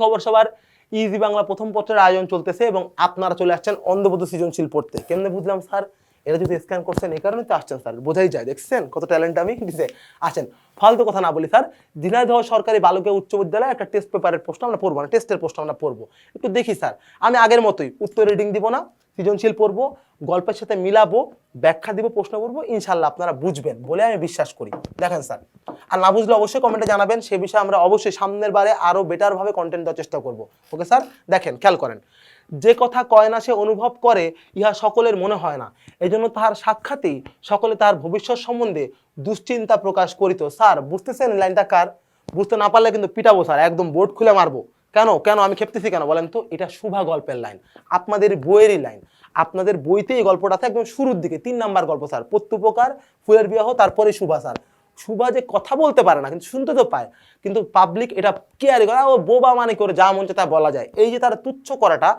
খবর সবার। ইজি বাংলা প্রথম পত্রের আয়োজন চলতেছে এবং আপনারা চলে আসছেন অন্ধবোধ সৃজনশীল পড়তে। কেমনে বুঝলাম, স্যার? এটা যদি স্ক্যান করছেন এই কারণে তো আসছেন, স্যার। বোঝাই যায়, দেখছেন? কত ট্যালেন্ট আমি দিছে। আসেন, ফালতু কথা না বলি, স্যার। ঝিনাইদহ সরকারি বালুকে উচ্চ বিদ্যালয়ে একটা টেস্ট পেপারের প্রশ্ন আমরা পড়ব না টেস্টের প্রশ্ন আমরা পড়ব। একটু দেখি, স্যার। আমি আগের মতোই উত্তর রিডিং দিব না সৃজনশীল পড়ব, গল্পের সাথে মিলাবো, ব্যাখ্যা দিব, প্রশ্ন করব, ইনশাল্লাহ আপনারা বুঝবেন বলে আমি বিশ্বাস করি। দেখেন স্যার, আর না বুঝলে অবশ্যই কমেন্টে জানাবেন, সে বিষয়ে আমরা অবশ্যই সামনের বারে আরও বেটারভাবে কন্টেন্ট দেওয়ার চেষ্টা করব। Okay sir? দেখেন, খেয়াল করেন, যে কথা কয় না সে অনুভব করে, ইহা সকলের মনে হয় না। এই জন্য তাহার সাক্ষাতেই সকলে তার ভবিষ্যৎ সম্বন্ধে দুশ্চিন্তা প্রকাশ করিত। স্যার, বুঝতেছেন লাইনটা কার? বুঝতে না পারলে কিন্তু পিটাবো, স্যার, একদম বোর্ড খুলে মারবো। কেন? কেন? আমি খেপতেছি কেন? বলেন তো, এটা শুভা গল্পের লাইন, আপনাদের বইয়েরই লাইন। আপনাদের বইতে এই গল্পটা থাকে একদম শুরুর দিকে, তিন নাম্বার গল্প, স্যার। প্রত্যুপকার, ফুলের বিবাহ, তারপরে শুভা, স্যার। শুভা যে কথা বলতে পারে না, কিন্তু শুনতে তো পায়, কিন্তু পাবলিক এটা কেয়ারি করে, ও বোবা মানে করে যা মন তা বলা যায়। এই যে তার তুচ্ছ করাটা,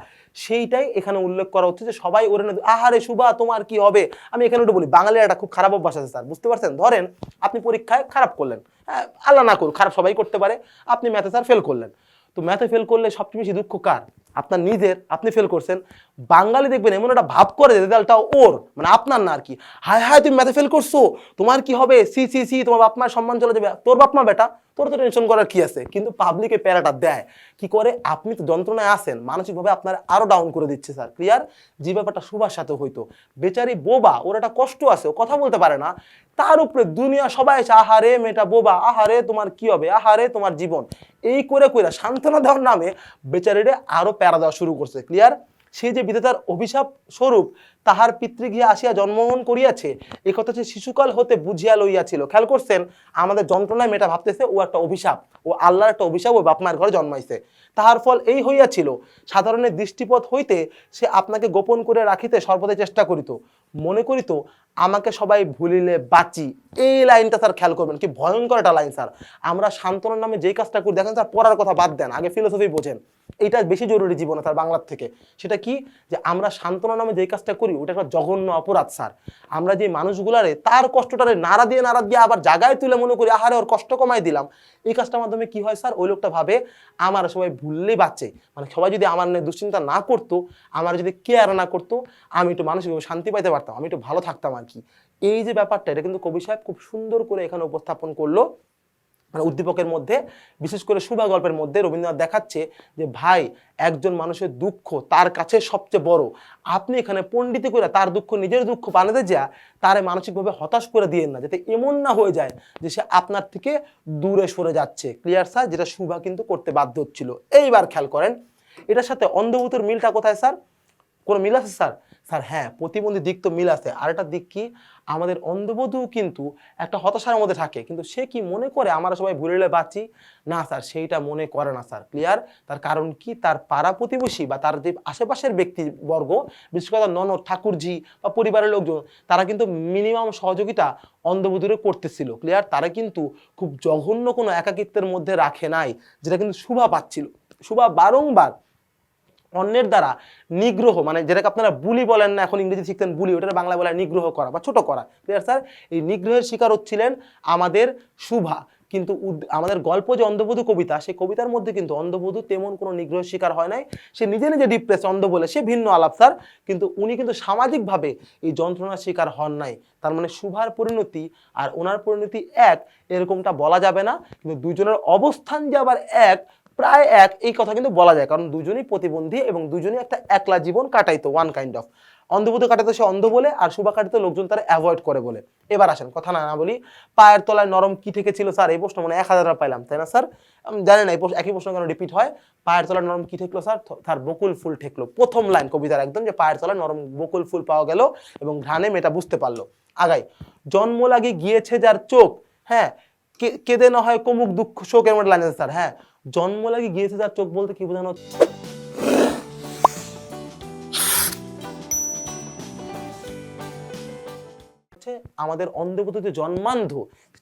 সেইটাই এখানে উল্লেখ করা হচ্ছে যে সবাই ওরে না, আহারে শুভা, তোমার কি হবে? আমি এখানে একটু বলি, বাঙালির একটা খুব খারাপ অভ্যাস আছে, স্যার, বুঝতে পারছেন? ধরেন, আপনি পরীক্ষায় খারাপ করলেন হ্যাঁ আল্লাহ না করুক, খারাপ সবাই করতে পারে, আপনি ম্যাথে স্যার ফেল করলেন। তো ম্যাথে ফেল করলে সবচেয়ে বেশি দুঃখ কার? আপনার নিজের, আপনি ফেল করছেন। বাঙালি দেখবেন এমন একটা ভাব করে রেজাল্টটা ওর মানে আপনার না আর কি। হায় হায়, তুমি ম্যাথে ফেল করছ, তোমার কি হবে? সি সি সি, তোমার বাপ মার সম্মান চলে যাবে। তোর বাপ মা বেটা, তোর তো টেনশন করার কি আছে? কিন্তু পাবলিকে প্যারাটা দেয়। কি করে? আপনি তো যন্ত্রণায় আসেন মানসিকভাবে আপনার আরও ডাউন করে দিচ্ছে স্যার ক্লিয়ার যে ব্যাপারটা সুভার সাথে হইতো। বেচারি বোবা, ওর একটা কষ্ট আছে, ও কথা বলতে পারে না। তার উপরে দুনিয়া সবাই এসে আহারে মেয়েটা বোবা আহারে তোমার কি হবে? আহারে তোমার জীবন। এই করে কইরা সান্ত্বনা দেওয়ার নামে বেচারিরে আরও প্যারা দেওয়া শুরু করছে। ক্লিয়ার সে যে বিধাতার অভিশাপ স্বরূপ, তাহার পিতৃ পিতৃগৃহে আসিয়া জন্মগ্রহণ করিয়াছে, এ কথা সে শিশুকাল হতে বুঝিয়া লইয়াছিল। খেয়াল করছেন, আমাদের যন্ত্রণায় মেয়েটা ভাবতেছে, ও একটা অভিশাপ, ও আল্লাহর একটা অভিশাপ, ও বাপমার ঘরে জন্মাইছে। তাহার ফল এই হইয়াছিল, সাধারণের দৃষ্টিপথ হইতে সে আপনাকে গোপন করে রাখিতে সর্বদাই চেষ্টা করিত। মনে করি তো, আমাকে সবাই ভুলিলে বাঁচি। এই লাইনটা স্যার খেয়াল করবেন, কি ভয়ঙ্কর একটা লাইন স্যার। আমরা সান্ত্বনার নামে যেই কাজটা করি, দেখেন স্যার পড়ার কথা বাদ দেন, আগে ফিলোসফি বোঝেন। এইটা বেশি জরুরি জীবনে স্যার বাংলার থেকে। সেটা কি? যে আমরা সান্ত্বনা নামে যেই কাজটা করি, ওটা একটা জঘন্য অপরাধ স্যার। আমরা যে মানুষগুলারে তার কষ্টটারে নাড়া দিয়ে নাড়া দিয়ে আবার জায়গায় তুলে মনে করি, আহারে, ওর কষ্ট কমাই দিলাম। এই কাজটার মাধ্যমে কি হয় স্যার? ওই লোকটা ভাবে, আমার সবাই ভুললেই বাঁচে। মানে সবাই যদি আমার নিয়ে দুশ্চিন্তা না করতো, আমার যদি কেয়ার না করতো, আমি একটু মানসিকভাবে শান্তি পাইতে পারতাম, আমি একটু ভালো থাকতাম আর কি। এই যে ব্যাপারটা, এটা কিন্তু কবি সাহেব খুব সুন্দর করে এখানে উপস্থাপন করল। মানে উদ্দীপকের মধ্যে, বিশেষ করে শুভা গল্পের মধ্যে রবীন্দ্রনাথ দেখাচ্ছে যে, ভাই, একজন মানুষের দুঃখ তার কাছে সবচেয়ে বড়। আপনি এখানে পণ্ডিতি করে তার দুঃখ, নিজের দুঃখ বানাতে যা, তারে মানসিকভাবে হতাশ করে দিয়েন না, যাতে এমন না হয়ে যায় যে, সে আপনার থেকে দূরে সরে যাচ্ছে। ক্লিয়ার স্যার যেটা শুভা কিন্তু করতে বাধ্য হচ্ছিল। এইবার খেয়াল করেন, এটার সাথে অন্ধভূতের মিলটা কোথায় স্যার কোনো মিল আছে স্যার স্যার হ্যাঁ প্রতিবন্ধী দিক তো মিল আছে। আর একটা দিক কি? আমাদের অন্ধবধূ কিন্তু একটা হতাশার মধ্যে থাকে। কিন্তু সে কি মনে করে আমরা সবাই ভুলিলে বাঁচি? না, স্যার, সেইটা মনে করে না, স্যার। ক্লিয়ার তার কারণ কি? তার পাড়া প্রতিবেশী বা তার যে আশেপাশের ব্যক্তিবর্গ, বিশেষ করে ননদ, ঠাকুরজি বা পরিবারের লোকজন, তারা কিন্তু মিনিমাম সহযোগিতা অন্ধবধূরে করতেছিল। ক্লিয়ার তারা কিন্তু খুব জঘন্য কোনো একাকিত্বের মধ্যে রাখে নাই, যেটা কিন্তু শুভা পাচ্ছিল। শুভা বারংবার অন্যের দ্বারা নিগ্রহ মানে যেটাকে আপনারা বুলি বলেন না, এখন ইংরেজি শিখতেন বুলি ওটা বাংলা বলা নিগ্রহ করা বা ছোট করা। ক্লিয়ার স্যার এই নিগ্রহের শিকার হচ্ছিলেন আমাদের শুভা। কিন্তু আমাদের গল্প যে অন্ধবধূ কবিতা, সেই কবিতার মধ্যে কিন্তু অন্ধবধূ তেমন কোনো নিগ্রহের শিকার হয় নাই। সে নিজে নিজে ডিপ্রেস অন্ধ বলে সে ভিন্ন আলাপ স্যার কিন্তু উনি কিন্তু সামাজিকভাবে এই যন্ত্রণার শিকার হন নাই। তার মানে শুভার পরিণতি আর ওনার পরিণতি এক, এরকমটা বলা যাবে না। কিন্তু দুজনের অবস্থান যে আবার এক প্রায় এক, এই কথা কিন্তু বলা যায়। কারণ দুজনই প্রতিবন্ধী এবং দুজনই একটা একলা জীবন কাটাইতো ওয়ান কাইন্ড অফ অন্ধভূত কাটাতে সে অন্ধ বলে, আর শুভা কাটাতে লোকজন তারা অ্যাভয়েড করে বলে। এবার আসেন, কথা না না বলি, পায়ের তলায় নরম কি থেকে ছিল স্যার এই প্রশ্ন মানে এক হাজার পাইলাম, তাই না স্যার জানি না, এই একই প্রশ্ন কেন রিপিট হয়? পায়ের তলায় নরম কি ঠেকলো স্যার তার বকুল ফুল ঠেকলো। প্রথম লাইন কবিতার একদম যে পায়ের তলায় নরম বকুল ফুল পাওয়া গেল এবং ঘ্রাণে মেয়েটা বুঝতে পারল। আগাই, জন্ম লাগে গিয়েছে যার চোখ হ্যাঁ কেঁদে না হয় কমুক দুঃখ শোকের মধ্যে লাইন স্যার হ্যাঁ। জন্ম লাগে গিয়েছে তার চোখ বলতে কি বোঝানো? আমাদের অন্ধভূত যে জন্মান্ধ,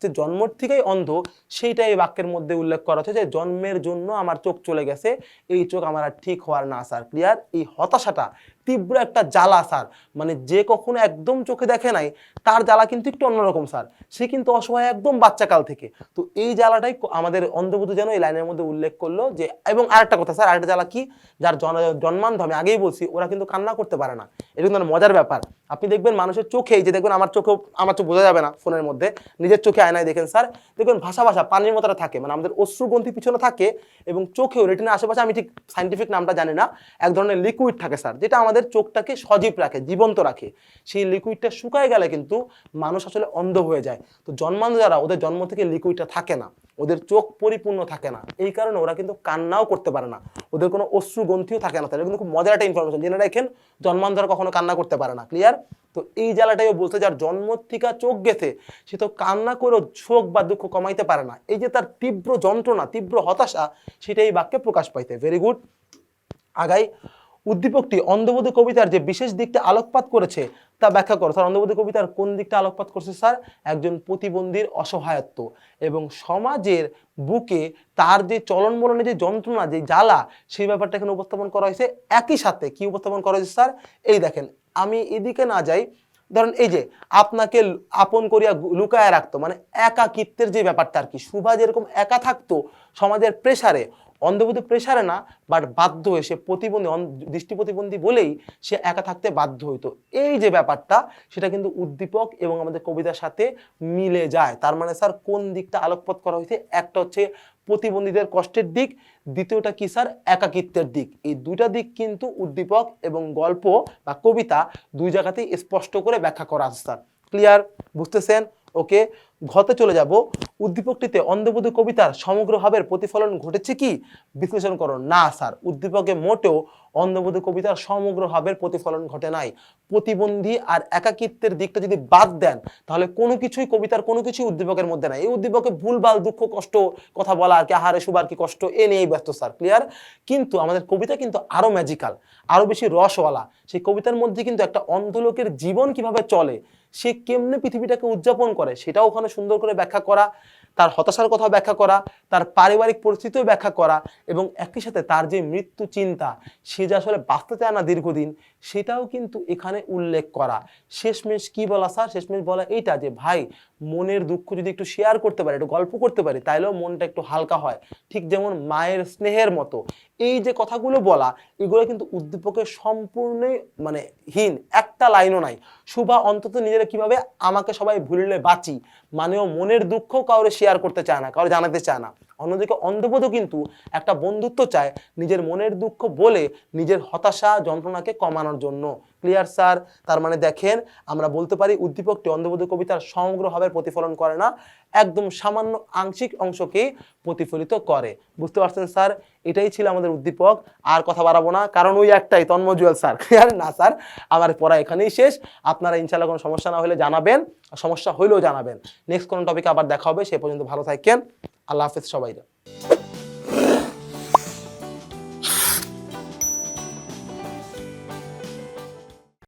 যে জন্মর থেকেই অন্ধ, সেইটাই বাক্যের মধ্যে উল্লেখ করা হচ্ছে যে জন্মের জন্য আমার চোখ চলে গেছে, এই চোখ আমার আর ঠিক হওয়ার না স্যার ক্লিয়ার এই হতাশাটা তীব্র একটা জ্বালা, স্যার। মানে যে কখনো একদম চোখে দেখে নাই, তার জ্বালা কিন্তু একটু অন্যরকম, স্যার। সে কিন্তু অসহায় একদম বাচ্চাকাল থেকে। তো এই জ্বালাটাই আমাদের অন্ধবুধ যেন এই লাইনের মধ্যে উল্লেখ করল যে, এবং আরেকটা কথা, স্যার, আরেকটা জ্বালা কি? যার জন- জন্মান্ধ, আমি আগেই বলছি, ওরা কিন্তু কান্না করতে পারে না। এটা কিন্তু মজার ব্যাপার। আপনি দেখবেন মানুষের চোখেই যে দেখবেন আমার চোখেও, আমার চোখ বোঝা যাবে না ফোনের মধ্যে, নিজের চোখে আয়নায় দেখেন, স্যার। দেখবেন ভাষা ভাষা, পানির মতোটা থাকে মানে আমাদের অশ্রুগ্রন্থি পিছনে থাকে, এবং চোখেও রেটিনের আশেপাশে, আমি ঠিক সাইন্টিফিক নামটা জানি না, এক ধরনের লিকুইড থাকে, স্যার, যেটা আমাদের চোখটাকে সজীব রাখে, জীবন্ত রাখে। সেই লিকুইডটা শুকায় গেলে কিন্তু মানুষ আসলে অন্ধ হয়ে যায়। তো জন্মান্ধ যারা, ওদের জন্ম থেকে লিকুইডটা থাকে না। ওদের চোখ পরিপূর্ণ থাকে না। এই কারণে ওরা কিন্তু কান্নাও করতে পারে না। ওদের কোনো অশ্রু গ্রন্থিও থাকে না। তাহলে কিন্তু খুব মজার একটা ইনফরমেশন জেনে রাখেন, জন্মান্ধরা কখনো কান্না করতে পারে না। ক্লিয়ার তো এই জ্বালাটাইও বলছে, যার জন্ম থেকে চোখ গেছে, সে তো কান্না করেও শোক বা দুঃখ কমাইতে পারে না। এই যে তার তীব্র যন্ত্রণা, তীব্র হতাশা, সেটাই বাক্যে প্রকাশ পাইতে ভেরি গুড আগাই উদ্দীপকটি অন্ধবোধ কবিতার যে বিশেষ দিকটা আলোকপাত করেছে, তা ব্যাখ্যা করো। স্যার অন্ধবোধ কবিতার কোন দিকটা আলোকপাত করছে? স্যার, একজন প্রতিবন্ধীর অসহায়ত্ব এবং সমাজের বুকে তার যে চলন বলনে যে যন্ত্রণা, যে জ্বালা, সেই ব্যাপারটা এখানে উপস্থাপন করা হয়েছে। একই সাথে কি উপস্থাপন করা হয়েছে, স্যার? এই দেখেন, আমি এদিকে না যাই। ধরেন এই যে, আপনাকে আপন করিয়া লুকায় রাখতো মানে একাকিত্বের যে ব্যাপারটা আর কি, সুভা যেরকম একা থাকতো সমাজের প্রেসারে অন্ধবুদ্ধ প্রেসারে না বাট বাধ্য হয়ে সে প্রতিবন্ধী দৃষ্টি প্রতিবন্ধী বলেই সে একা থাকতে বাধ্য হইতো। এই যে ব্যাপারটা, সেটা কিন্তু উদ্দীপক এবং আমাদের কবিতার সাথে মিলে যায়। তার মানে স্যার, কোন দিকটা আলোকপাত করা হয়েছে? একটা হচ্ছে প্রতিবন্ধীদের কষ্টের দিক, দ্বিতীয়টা কি, স্যার, একাকিত্বের দিক। এই দুইটা দিক কিন্তু উদ্দীপক এবং গল্প বা কবিতা দুই জায়গাতেই স্পষ্ট করে ব্যাখ্যা করা আছে, স্যার। ক্লিয়ার বুঝতেছেন? ওকে ঘতে চলে যাব। উদ্দীপকটিতে অন্ধবোধ কবিতার সমগ্র ভাবের প্রতিফলন ঘটেছে কি? বিশ্লেষণ করো। না, স্যার, উদ্দীপকে মোটেও অন্ধবোধ কবিতার সমগ্র ভাবের প্রতিফলন ঘটে নাই। প্রতিবন্ধী আর একাকিত্বের দিকটা যদি বাদ দেন, তাহলে কোনো কিছুই কবিতার কোনো কিছুই উদ্দীপকের মধ্যে নাই। এই উদ্দীপকে ভুলভাল দুঃখ, কষ্ট, কথা বলা, আর কি আহারে সুবার কি কষ্ট, এ নিয়েই ব্যস্ত, স্যার ক্লিয়ার কিন্তু আমাদের কবিতা কিন্তু আরও ম্যাজিক্যাল আরও বেশি রসওয়ালা। সেই কবিতার মধ্যে কিন্তু একটা অন্ধলোকের জীবন কীভাবে চলে সে কেমনে পৃথিবীটাকে উদযাপন করে সেটাও ওখানে সুন্দর করে ব্যাখ্যা করা, তার হতাশার কথা ব্যাখ্যা করা, তার পারিবারিক পরিস্থিতিও ব্যাখ্যা করা এবং একই সাথে তার যে মৃত্যু চিন্তা, সে যে আসলে বাঁচতে চায় না দীর্ঘদিন, সেটাও কিন্তু এখানে উল্লেখ করা। শেষমেশ কি বলা স্যার? শেষমেশ বলা এইটা যে, ভাই, মনের দুঃখ যদি একটু শেয়ার করতে পারি, একটু গল্প করতে পারি, তাইলেও মনটা একটু হালকা হয়। ঠিক যেমন মায়ের স্নেহের মতো। এই যে কথাগুলো বলা, এগুলো কিন্তু উদ্দীপকের সম্পূর্ণ মানে হীন, একটা লাইনও নাই। শুভা অন্তত নিজেরা কীভাবে আমাকে সবাই ভুললে বাঁচি, মানেও মনের দুঃখ কাউরে শেয়ার করতে চায় না, কাউরে জানাতে চায় না। অন্যদিকে অন্ধবোধও কিন্তু একটা বন্ধুত্ব চায় নিজের মনের দুঃখ বলে নিজের হতাশা, যন্ত্রণাকে কমানোর জন্য। ক্লিয়ার স্যার তার মানে দেখেন, আমরা বলতে পারি উদ্দীপকটি অন্ধবোধ কবিতার সমগ্র ভাবের প্রতিফলন করে না, একদম সামান্য আংশিক অংশকেই প্রতিফলিত করে। বুঝতে পারছেন স্যার এটাই ছিল আমাদের উদ্দীপক। আর কথা বাড়াবো না, কারণ ওই একটাই, তন্মজুয়াল স্যার ক্লিয়ার না স্যার আমার পড়া এখানেই শেষ। আপনারা ইনশাল্লাহ কোনো সমস্যা না হলে জানাবেন, সমস্যা হইলেও জানাবেন। নেক্সট কোনো টপিকে আবার দেখা হবে, সে পর্যন্ত ভালো থাকেন। আল্লাহ হাফেজ সবাইরা